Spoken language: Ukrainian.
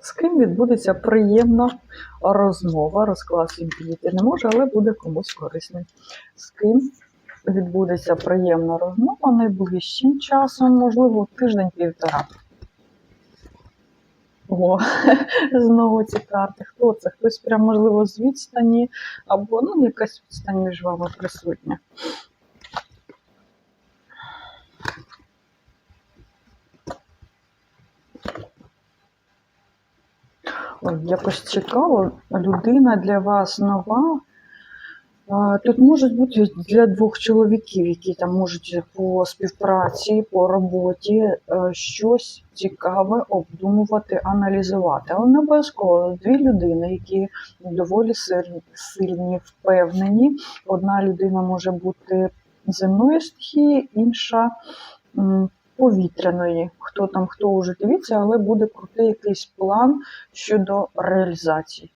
З ким відбудеться приємна розмова. Розклад всім підійти не може, але буде комусь корисним. З ким відбудеться приємна розмова найближчим часом, можливо, тиждень-півтора. О, знову ці карти. Хто це? Хтось прям, можливо, з відстані, або ну, якась відстань між вами присутня. Якось цікаво, людина для вас нова. Тут можуть бути для двох чоловіків, які там можуть по співпраці, по роботі е, щось цікаве обдумувати, аналізувати. Але не обов'язково дві людини, які доволі сильні, впевнені. Одна людина може бути земної стихії, інша повітряної. Хто там, хто уже дивіться, але буде крутий якийсь план щодо реалізації.